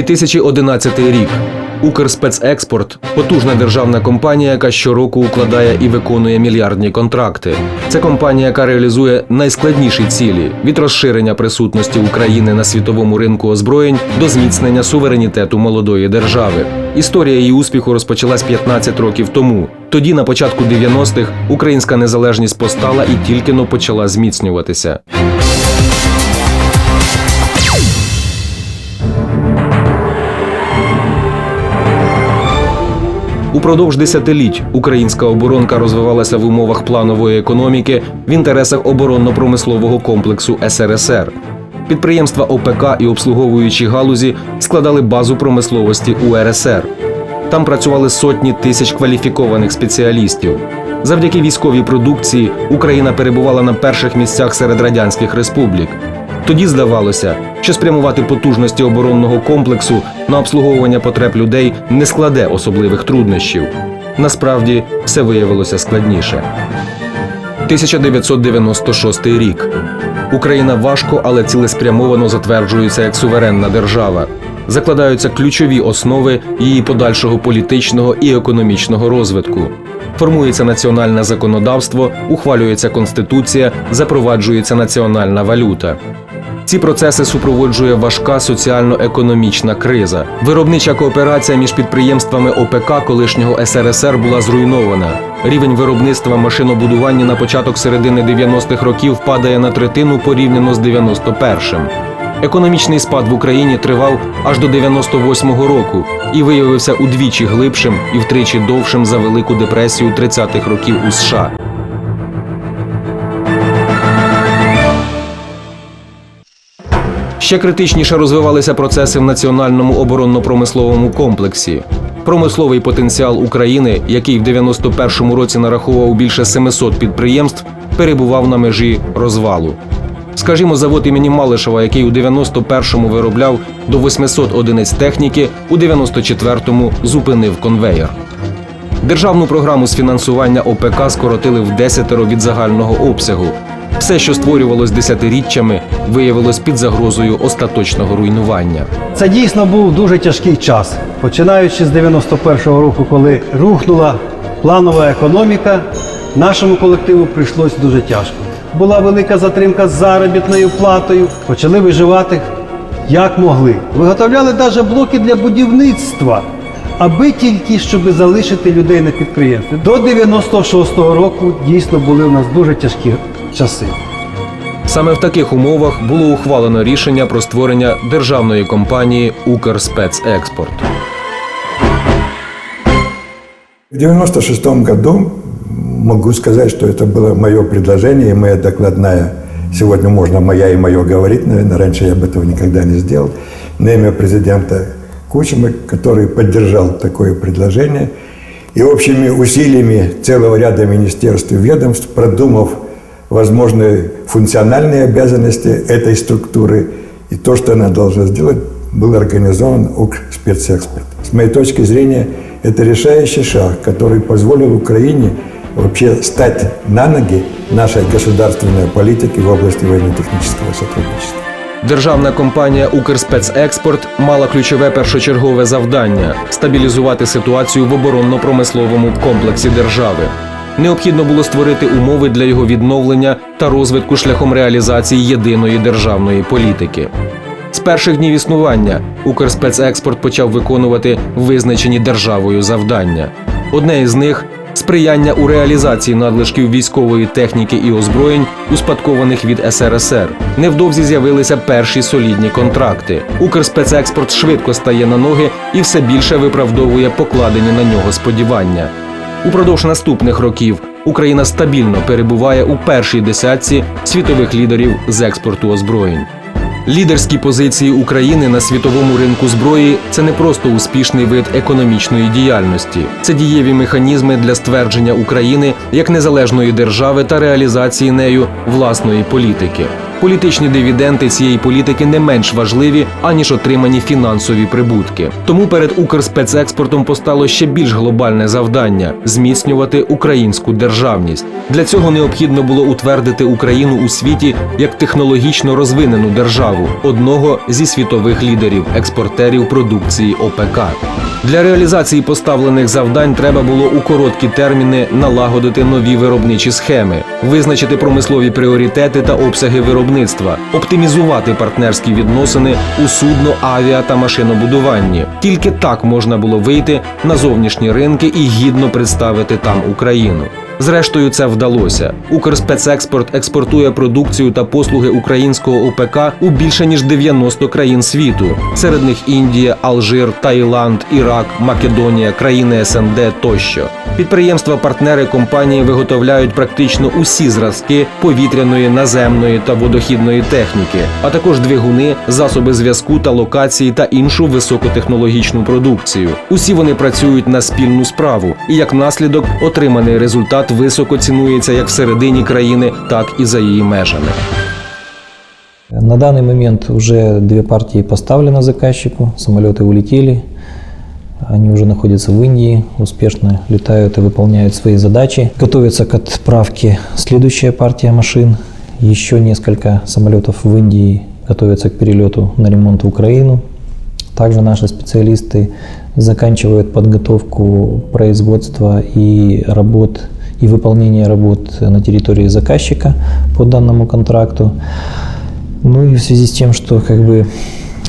2011 рік. Укрспецекспорт потужна державна компанія, яка щороку укладає і виконує мільярдні контракти. Це компанія, яка реалізує найскладніші цілі від розширення присутності України на світовому ринку озброєнь до зміцнення суверенітету молодої держави. Історія її успіху розпочалась 15 років тому. Тоді, на початку 90-х, українська незалежність постала і тільки но почала зміцнюватися. Упродовж десятиліть українська оборонка розвивалася в умовах планової економіки в інтересах оборонно-промислового комплексу СРСР. Підприємства ОПК і обслуговуючі галузі складали базу промисловості УРСР. Там працювали сотні тисяч кваліфікованих спеціалістів. Завдяки військовій продукції Україна перебувала на перших місцях серед радянських республік. Тоді здавалося, що спрямувати потужності оборонного комплексу на обслуговування потреб людей не складе особливих труднощів. Насправді все виявилося складніше. 1996 рік. Україна важко, але цілеспрямовано затверджується як суверенна держава. Закладаються ключові основи її подальшого політичного і економічного розвитку. Формується національне законодавство, ухвалюється конституція, запроваджується національна валюта. Ці процеси супроводжує важка соціально-економічна криза. Виробнича кооперація між підприємствами ОПК колишнього СРСР була зруйнована. Рівень виробництва машинобудування на початок середини 90-х років падає на третину порівняно з 91-м. Економічний спад в Україні тривав аж до 98-го року і виявився удвічі глибшим і втричі довшим за Велику депресію 30-х років у США. Ще критичніше розвивалися процеси в національному оборонно-промисловому комплексі. Промисловий потенціал України, який в 91-му році нараховував більше 700 підприємств, перебував на межі розвалу. Скажімо, завод імені Малишева, який у 91-му виробляв до 800 одиниць техніки, у 94-му зупинив конвеєр. Державну програму з фінансування ОПК скоротили в десятеро від загального обсягу. Все, що створювалось десятиріччями, виявилось під загрозою остаточного руйнування. Це дійсно був дуже тяжкий час. Починаючи з 91-го року, коли рухнула планова економіка, нашому колективу прийшлось дуже тяжко. Була велика затримка з заробітною платою, почали виживати як могли. Виготовляли навіть блоки для будівництва, аби тільки щоб залишити людей на підприємстві. До 96-го року дійсно були у нас дуже тяжкі часи. Саме в таких умовах було ухвалено рішення про створення державної компанії Укрспецекспорт. В 96 году могу сказать, что это было мое предложение и моя докладная. Сегодня можно моя и мое говорить, наверное, раньше я бы этого никогда не сделал. На имя президента Кучмы, который поддержал такое предложение. И общими усилиями целого ряда министерств и ведомств, продумав возможные функциональные обязанности этой структуры и то, что она должна сделать, был организован спецэкспорт. С моей точки зрения, это решающий шаг, который позволил Украине вообще стать на ноги нашей государственной политики в области военно-технического сотрудничества. Державна компанія Укрспецекспорт мала ключове першочергове завдання стабілізувати ситуацію в оборонно-промисловому комплексі держави. Необхідно було створити умови для його відновлення та розвитку шляхом реалізації єдиної державної політики. З перших днів існування Укрспецекспорт почав виконувати визначені державою завдання. Одне із них сприяння у реалізації надлишків військової техніки і озброєнь, успадкованих від СРСР. Невдовзі з'явилися перші солідні контракти. Укрспецекспорт швидко стає на ноги і все більше виправдовує покладені на нього сподівання. Упродовж наступних років Україна стабільно перебуває у першій десятці світових лідерів з експорту озброєнь. Лідерські позиції України на світовому ринку зброї це не просто успішний вид економічної діяльності, це дієві механізми для ствердження України як незалежної держави та реалізації нею власної політики. Політичні дивіденди цієї політики не менш важливі, аніж отримані фінансові прибутки. Тому перед Укрспецекспортом постало ще більш глобальне завдання зміцнювати українську державність. Для цього необхідно було утвердити Україну у світі як технологічно розвинену державу, одного зі світових лідерів експортерів продукції ОПК. Для реалізації поставлених завдань треба було у короткі терміни налагодити нові виробничі схеми, визначити промислові пріоритети та обсяги виробництва, оптимізувати партнерські відносини у судно, авіа та машинобудуванні. Тільки так можна було вийти на зовнішні ринки і гідно представити там Україну. Зрештою, це вдалося. Укрспецекспорт експортує продукцію та послуги українського ОПК у більше ніж 90 країн світу. Серед них Індія, Алжир, Таїланд, Ірак, Македонія, країни СНД тощо. Підприємства-партнери компанії виготовляють практично усі зразки повітряної, наземної та водохідної техніки, а також двигуни, засоби зв'язку та локації та іншу високотехнологічну продукцію. Усі вони працюють на спільну справу, і як наслідок отриманий результат високо цінується як всередині країни, так і за її межами. На данный момент уже две партии поставлены заказчику, самолеты улетели, они уже находятся в Индии, успешно летают и выполняют свои задачи. Готовится к отправке следующая партия машин, еще несколько самолетов в Индии готовятся к перелету на ремонт в Украину. Также наши специалисты заканчивают подготовку производства и работ и выполнения работ на территории заказчика по данному контракту. Ну и в связи с тем, что как бы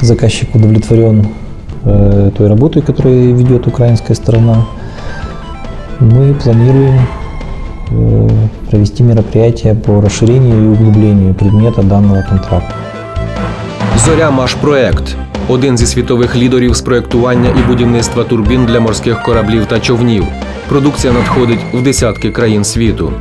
заказчик удовлетворен э, той работой, которую ведет украинская сторона, мы планируем э, провести мероприятия по расширению и углублению предмета данного контракта. Зоря Машпроект один зі світових лідерів з проектування і будівництва турбін для морських кораблів та човнів. Продукція надходить в десятки країн світу.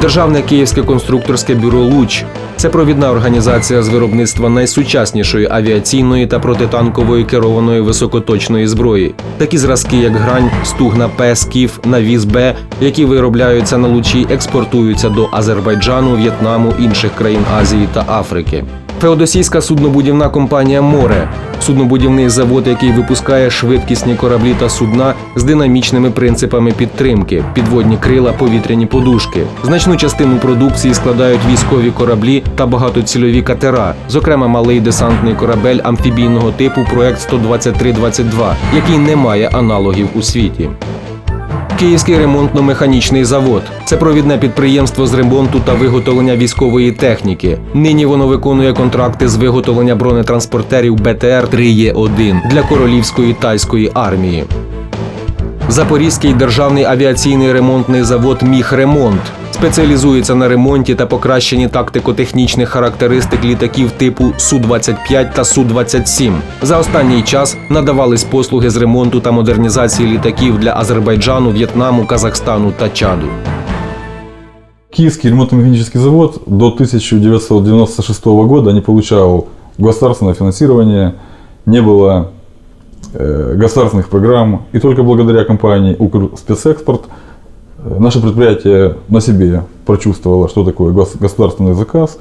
Державне київське конструкторське бюро Луч це провідна організація з виробництва найсучаснішої авіаційної та протитанкової керованої високоточної зброї. Такі зразки, як грань, стугна П, скіф, навіз Б, які виробляються на лучі, експортуються до Азербайджану, В'єтнаму, інших країн Азії та Африки. Феодосійська суднобудівна компанія Море суднобудівний завод, який випускає швидкісні кораблі та судна з динамічними принципами підтримки, підводні крила, повітряні подушки. Значну частину продукції складають військові кораблі та багатоцільові катера, зокрема малий десантний корабель амфібійного типу проект 12322, який не має аналогів у світі. Київський ремонтно-механічний завод це провідне підприємство з ремонту та виготовлення військової техніки. Нині воно виконує контракти з виготовлення бронетранспортерів БТР 3Е1 для королівської тайської армії. Запорізький державний авіаційний ремонтний завод Міхремонт спеціалізується на ремонті та покращенні тактико-технічних характеристик літаків типу Су-25 та Су-27. За останній час надавались послуги з ремонту та модернізації літаків для Азербайджану, В'єтнаму, Казахстану та Чаду. Киевский ремонтно-механический завод до 1996 года не получал государственное финансирование, не было э, государственных программ. И только благодаря компании «Укрспецэкспорт» э, наше предприятие на себе прочувствовало, что такое гос- государственный заказ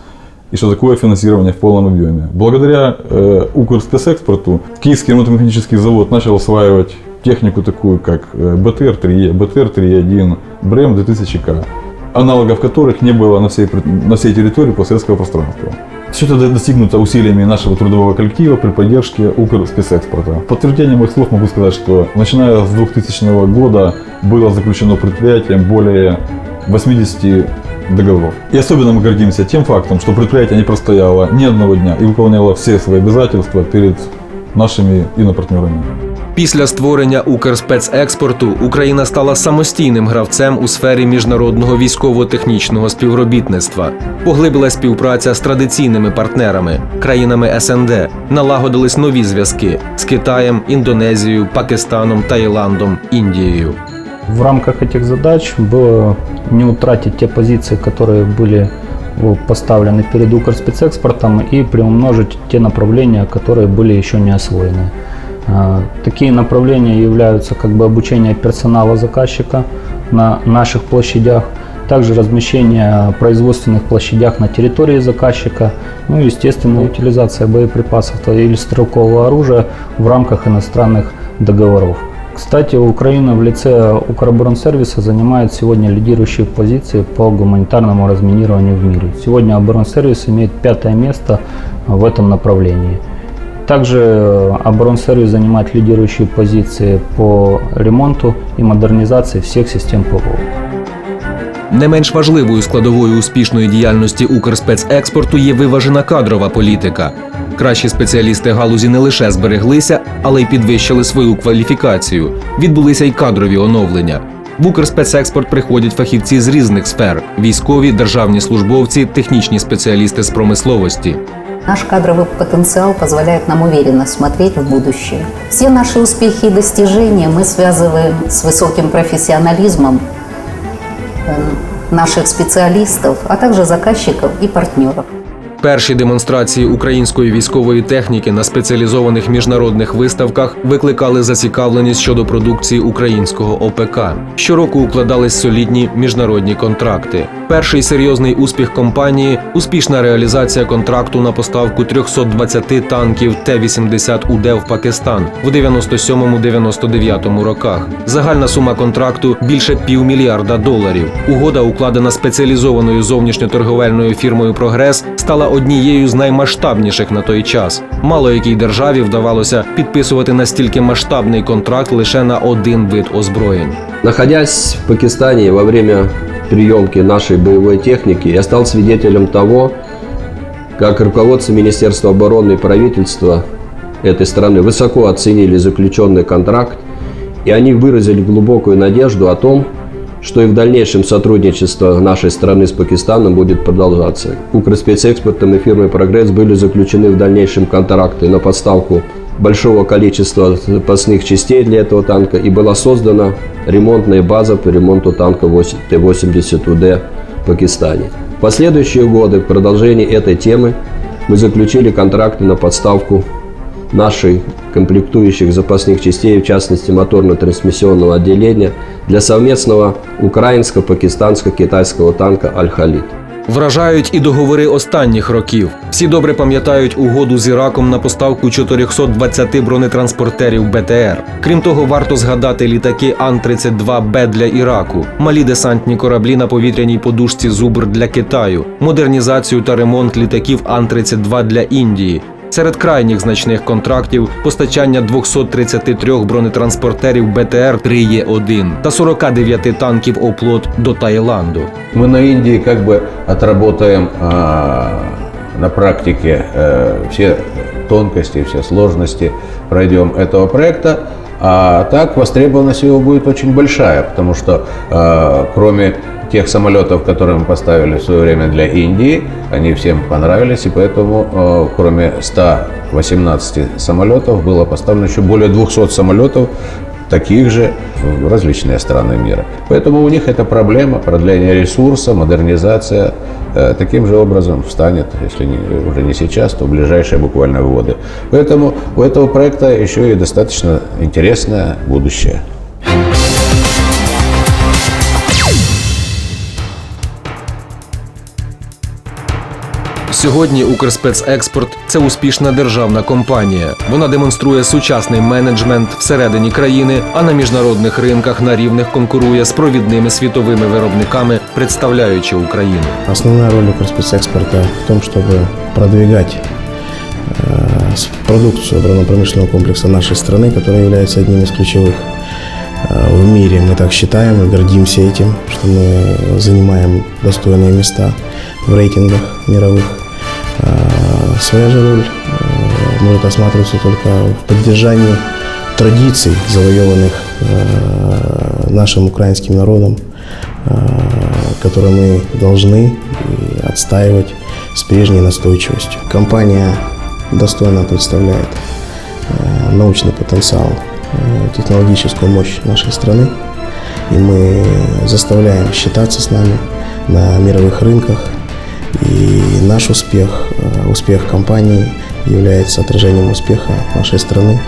и что такое финансирование в полном объеме. Благодаря э, «Укрспецэкспорту» Киевский ремонтно-механический завод начал осваивать технику такую, как э, БТР-3, БТР-3.1, БРЭМ-2000К аналогов которых не было на всей, на всей территории постсоветского пространства. Все это до- достигнуто усилиями нашего трудового коллектива при поддержке Укрспецэкспорта. Подтверждение моих слов могу сказать, что начиная с 2000 года было заключено предприятием более 80 договоров. И особенно мы гордимся тем фактом, что предприятие не простояло ни одного дня и выполняло все свои обязательства перед нашими инопартнерами. Після створення Укрспецекспорту Україна стала самостійним гравцем у сфері міжнародного військово-технічного співробітництва. Поглибила співпраця з традиційними партнерами, країнами СНД, налагодились нові зв'язки з Китаєм, Індонезією, Пакистаном, Таїландом, Індією. В рамках этих задач было не утратить те позиции, которые были ну, поставлены перед Укрспецэкспортом и приумножить те направления, которые были еще не освоены. А, Такие направления являются как бы обучение персонала заказчика на наших площадях, также размещение производственных площадях на территории заказчика, ну и, естественно, утилизация боеприпасов или стрелкового оружия в рамках иностранных договоров. Кстати, Украина в лице Укроборонсервиса занимает сегодня лидирующие позиции по гуманитарному разминированию в мире. Сегодня Оборонсервис имеет пятое место в этом направлении. Также э, Оборонсервис занимает лидирующие позиции по ремонту и модернизации всех систем ПВО. Не менш важливою складовою успішної діяльності Укрспецекспорту є виважена кадрова політика. Кращі спеціалісти галузі не лише збереглися, але й підвищили свою кваліфікацію. Відбулися й кадрові оновлення. В Укрспецекспорт приходять фахівці з різних сфер: військові, державні службовці, технічні спеціалісти з промисловості. Наш кадровый потенциал позволяет нам уверенно смотреть в будущее. Все наши успехи и достижения мы связываем с высоким профессионализмом э, наших специалистов, а также заказчиков и партнеров. Перші демонстрації української військової техніки на спеціалізованих міжнародних виставках викликали зацікавленість щодо продукції українського ОПК. Щороку укладались солідні міжнародні контракти. Перший серйозний успіх компанії успішна реалізація контракту на поставку 320 танків Т-80 УД в Пакистан в 97-99 роках. Загальна сума контракту більше півмільярда доларів. Угода, укладена спеціалізованою зовнішньоторговельною фірмою Прогрес, стала однією з наймасштабніших на той час. Мало якій державі вдавалося підписувати настільки масштабний контракт лише на один вид озброєнь. Находясь в Пакистане во время приемки нашей боевой техники, я стал свидетелем того, как руководство Министерства обороны и правительства этой страны высоко оценили заключенный контракт, и они выразили глубокую надежду о том, что и в дальнейшем сотрудничество нашей страны с Пакистаном будет продолжаться. Укрспецэкспортом и фирмой «Прогресс» были заключены в дальнейшем контракты на поставку большого количества запасных частей для этого танка и была создана ремонтная база по ремонту танка 8 Т-80УД в Пакистане. В последующие годы в продолжении этой темы мы заключили контракты на подставку нашей комплектующих запасных частей, в частности моторно-трансмиссионного отделения, для совместного украинско-пакистанско-китайского танка «Аль-Халид». Вражають і договори останніх років. Всі добре пам'ятають угоду з Іраком на поставку 420 бронетранспортерів БТР. Крім того, варто згадати літаки Ан-32Б для Іраку, малі десантні кораблі на повітряній подушці Зубр для Китаю, модернізацію та ремонт літаків Ан-32 для Індії. Серед крайніх значних контрактів постачання 233 бронетранспортерів БТР 3Е1 та 49 танків оплот до Таїланду. Мы на Индии как бы отработаем а, на практике э, все тонкости, все сложности, пройдем этого проекта. А так востребованность его будет очень большая, потому что э, кроме тех самолетов, которые мы поставили в свое время для Индии, они всем понравились, и поэтому э, кроме 118 самолетов было поставлено еще более 200 самолетов таких же в различные страны мира. Поэтому у них это проблема продления ресурса, модернизация э, таким же образом встанет, если не- уже не сейчас, то в ближайшие буквально годы. Поэтому у этого проекта еще и достаточно интересное будущее. Сьогодні Укрспецекспорт це успішна державна компанія. Вона демонструє сучасний менеджмент всередині країни, а на міжнародних ринках на рівних конкурує з провідними світовими виробниками, представляючи Україну. Основная роль Укрспецэкспорта в том, чтобы продвигать э, с- продукцию оборонно-промышленного комплекса нашей страны, которая является одним из ключевых э, в мире. Мы так считаем и гордимся этим, что мы занимаем достойные места в рейтингах мировых. Э, Своя же роль э, может осматриваться только в поддержании традиций, завоеванных э, нашим украинским народом, которые мы должны отстаивать с прежней настойчивостью. Компания достойно представляет научный потенциал, технологическую мощь нашей страны, и мы заставляем считаться с нами на мировых рынках. И наш успех, э, успех компании является отражением успеха нашей страны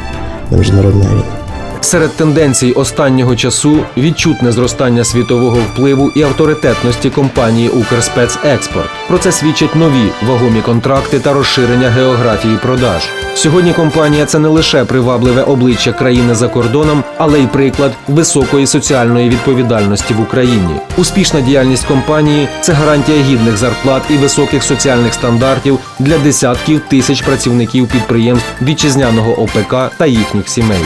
на международной арене. Серед тенденцій останнього часу відчутне зростання світового впливу і авторитетності компанії Укрспецекспорт. Про це свідчать нові вагомі контракти та розширення географії продаж. Сьогодні компанія це не лише привабливе обличчя країни за кордоном, але й приклад високої соціальної відповідальності в Україні. Успішна діяльність компанії це гарантія гідних зарплат і високих соціальних стандартів для десятків тисяч працівників підприємств вітчизняного ОПК та їхніх сімей.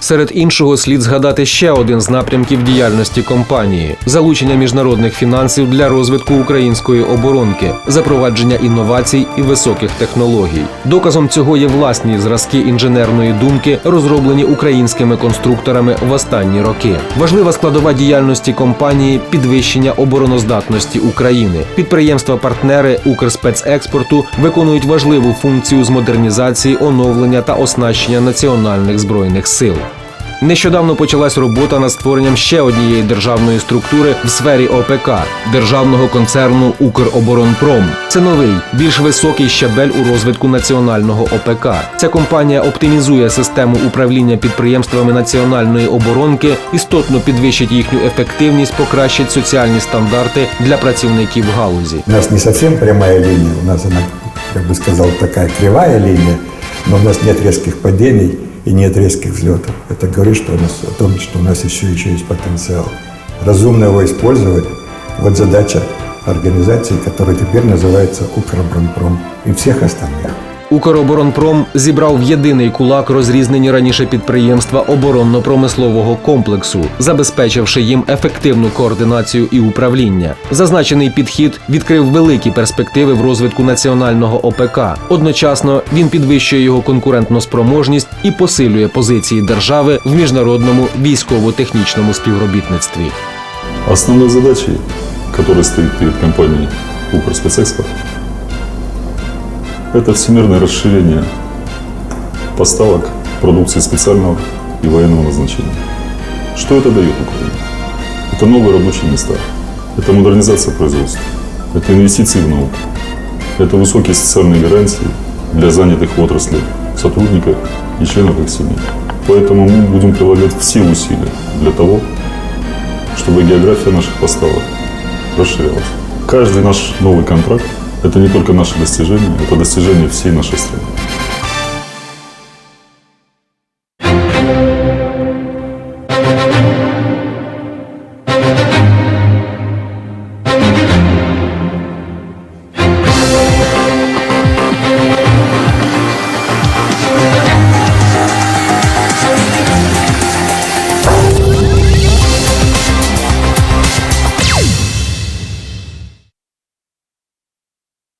Серед іншого слід згадати ще один з напрямків діяльності компанії залучення міжнародних фінансів для розвитку української оборонки, запровадження інновацій і високих технологій. Доказом цього є власні зразки інженерної думки, розроблені українськими конструкторами в останні роки. Важлива складова діяльності компанії підвищення обороноздатності України. Підприємства-партнери Укрспецекспорту виконують важливу функцію з модернізації, оновлення та оснащення національних збройних сил. Нещодавно почалась робота над створенням ще однієї державної структури в сфері ОПК державного концерну Укроборонпром. Це новий, більш високий щабель у розвитку національного ОПК. Ця компанія оптимізує систему управління підприємствами національної оборонки, істотно підвищить їхню ефективність, покращить соціальні стандарти для працівників галузі. У нас не совсем прямая линия, у нас она, как бы сказал, такая кривая линия, но у нас нет резких падений и нет резких взлетов. Это говорит что у нас, о том, что у нас еще, еще есть потенциал. Разумно его использовать – вот задача организации, которая теперь называется Укроборонпром и всех остальных. Укроборонпром зібрав в єдиний кулак розрізнені раніше підприємства оборонно-промислового комплексу, забезпечивши їм ефективну координацію і управління. Зазначений підхід відкрив великі перспективи в розвитку національного ОПК. Одночасно він підвищує його конкурентну спроможність і посилює позиції держави в міжнародному військово-технічному співробітництві. Основной задачей, которая стоит перед компанией Укрспецэкспорт, это всемирное расширение поставок продукции специального и военного назначения. Что это дает Украине? Это новые рабочие места, это модернизация производства, это инвестиции в науку, это высокие социальные гарантии для занятых в отрасли сотрудников и членов их семей. Поэтому мы будем прилагать все усилия для того, чтобы география наших поставок расширялась. Каждый наш новый контракт – это не только наше достижение, это достижение всей нашей страны.